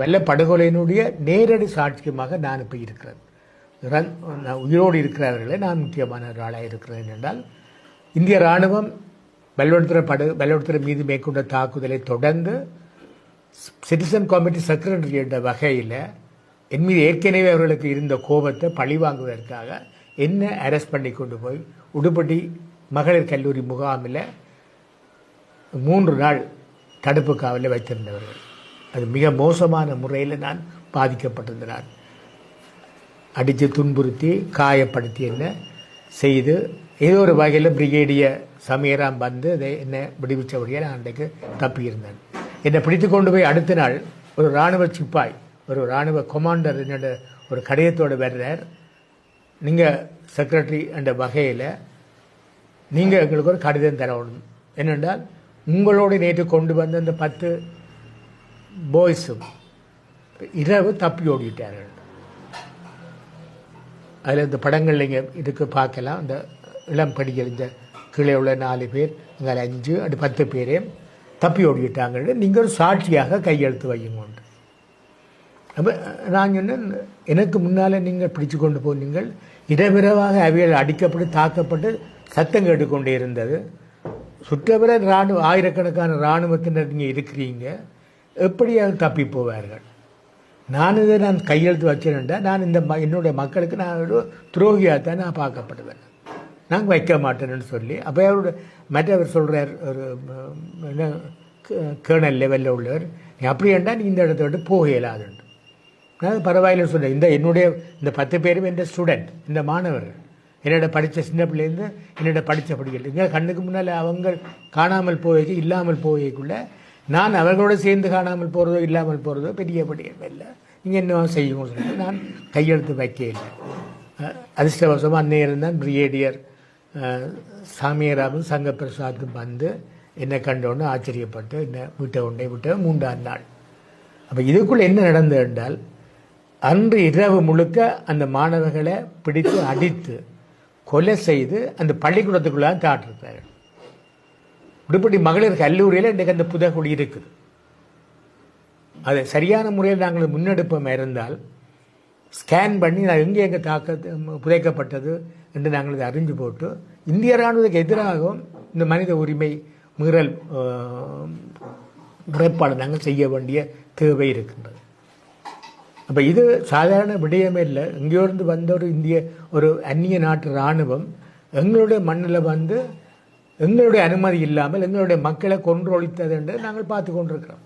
வெள்ள படுகொலையினுடைய நேரடி சாட்சியமாக நான் இப்போ இருக்கிறேன். நான் உயிரோடு இருக்கிறார்களே நான் முக்கியமான ஒரு ஆளாக இருக்கிறேன் என்றால் இந்திய ராணுவம் வெள்ளோடுத்துறை படு வெள்ளோடுத்துறை மீது மேற்கொண்ட தாக்குதலை தொடர்ந்து சிட்டிசன் கமிட்டி செக்ரட்டரி என்ற வகையில் என் மீது ஏற்கனவே அவர்களுக்கு இருந்த கோபத்தை பழி வாங்குவதற்காக என்ன அரெஸ்ட் பண்ணி கொண்டு போய் உடுப்பட்டி மகளிர் கல்லூரி முகாமில் மூன்று நாள் தடுப்பு காவலில் வைத்திருந்தவர்கள். அது மிக மோசமான முறையில் நான் பாதிக்கப்பட்டிருந்தேன் அடித்து துன்புறுத்தி காயப்படுத்தி என்ன செய்து ஏதோ ஒரு வகையில் பிரிகேடிய சமீராம் வந்து அதை என்ன விடுவிச்சபடியாக நான் அன்றைக்கு தப்பியிருந்தேன். என்னை பிடித்து கொண்டு போய் அடுத்த நாள் ஒரு இராணுவ சிப்பாய் ஒரு இராணுவ கொமாண்டர் என்னோட ஒரு கடிதத்தோடு வர்றார். நீங்கள் செக்ரட்டரி என்ற வகையில் நீங்கள் எங்களுக்கு ஒரு கடிதம் தரணும். என்னென்றால் உங்களோடு நேற்று கொண்டு வந்த அந்த பத்து பாய்ஸும் இரவு தப்பி ஓடிட்டார்கள். அதில் இந்த படங்கள் நீங்கள் இதுக்கு பார்க்கலாம். அந்த இளம் படிக்கிற இந்த கீழே உள்ள நாலு பேர் அங்கே அஞ்சு அது பத்து பேரையும் தப்பி ஓடிட்டாங்க நீங்கள் ஒரு சாட்சியாக கையெழுத்து வையுங்க அப்போ நான் சொன்னேன் எனக்கு முன்னால் நீங்கள் பிடிச்சு கொண்டு போனீங்கள். இடவிரவாக அவைகள் அடிக்கப்பட்டு தாக்கப்பட்டு சத்தம் கேட்டுக்கொண்டே இருந்தது. சுற்றவர இராணுவ ஆயிரக்கணக்கான இராணுவத்தினர் நீங்கள் இருக்கிறீங்க. எப்படி தப்பி போவார்கள். நான் இதை நான் கையெழுத்து வச்சேன்டா நான் இந்த ம என்னுடைய மக்களுக்கு நான் ஒரு துரோகியாக தான் நான் பார்க்கப்படுவேன். நான் வைக்க மாட்டேன்னு சொல்லி அப்போ அவரோட மற்றவர் சொல்கிறார் ஒரு என்ன கேர்னல் லெவலில் உள்ளவர் நீ அப்படி என்றால் நீ இந்த இடத்த விட்டு போக இயலாதுண்டு. நான் பரவாயில்ல சொன்னேன் இந்த என்னுடைய இந்த பத்து பேரும் என் ஸ்டூடெண்ட் இந்த மாணவர்கள் என்னோட படித்த சின்ன பிள்ளைலேருந்து என்னோட படித்த படிக்கிறது இங்கே கண்ணுக்கு முன்னால் அவங்க காணாமல் போய் இல்லாமல் போய்க்குள்ள நான் அவர்களோடு சேர்ந்து காணாமல் போகிறதோ இல்லாமல் போகிறதோ பெரிய படியம் இல்லை நீங்கள் என்ன செய்யுங்க சொல்லி நான் கையெழுத்து வைக்க இல்லை அதிர்ஷ்டவசமாக அந்நேரம் தான் பிரிகேடியர். அஹ், சாமியராவும் வந்து என்னை கண்டோன்னு ஆச்சரியப்பட்டு என்னை விட்ட உண்டை விட்ட மூன்றாம் நாள். அப்போ இதுக்குள்ள என்ன நடந்தது என்றால் அன்று இரவு முழுக்க அந்த மாணவர்களை பிடித்து அடித்து கொலை செய்து அந்த பள்ளிக்கூடத்துக்குள்ளே தாட்டிருப்பார்கள் உடுப்படி மகளிர் கல்லூரியில் இன்றைக்கு அந்த புதகுடி இருக்குது. அதை சரியான முறையில் நாங்கள் முன்னெடுப்போம் இருந்தால் ஸ்கேன் பண்ணி நான் எங்கே எங்கே தாக்க புதைக்கப்பட்டது என்று நாங்கள் இதை அறிஞ்சு போட்டு இந்திய ராணுவத்துக்கு எதிராகவும் இந்த மனித உரிமை மீறல் முறைப்பாடு நாங்கள் செய்ய வேண்டிய தேவை இருக்கின்றது. அப்போ இது சாதாரண விடயமே இல்லை. இங்கேருந்து வந்த ஒரு இந்திய ஒரு அந்நிய நாட்டு இராணுவம் எங்களுடைய மண்ணில் வந்து எங்களுடைய அனுமதி இல்லாமல் எங்களுடைய மக்களை கொன்றொழித்தது என்று நாங்கள் பார்த்து கொண்டிருக்கிறோம்.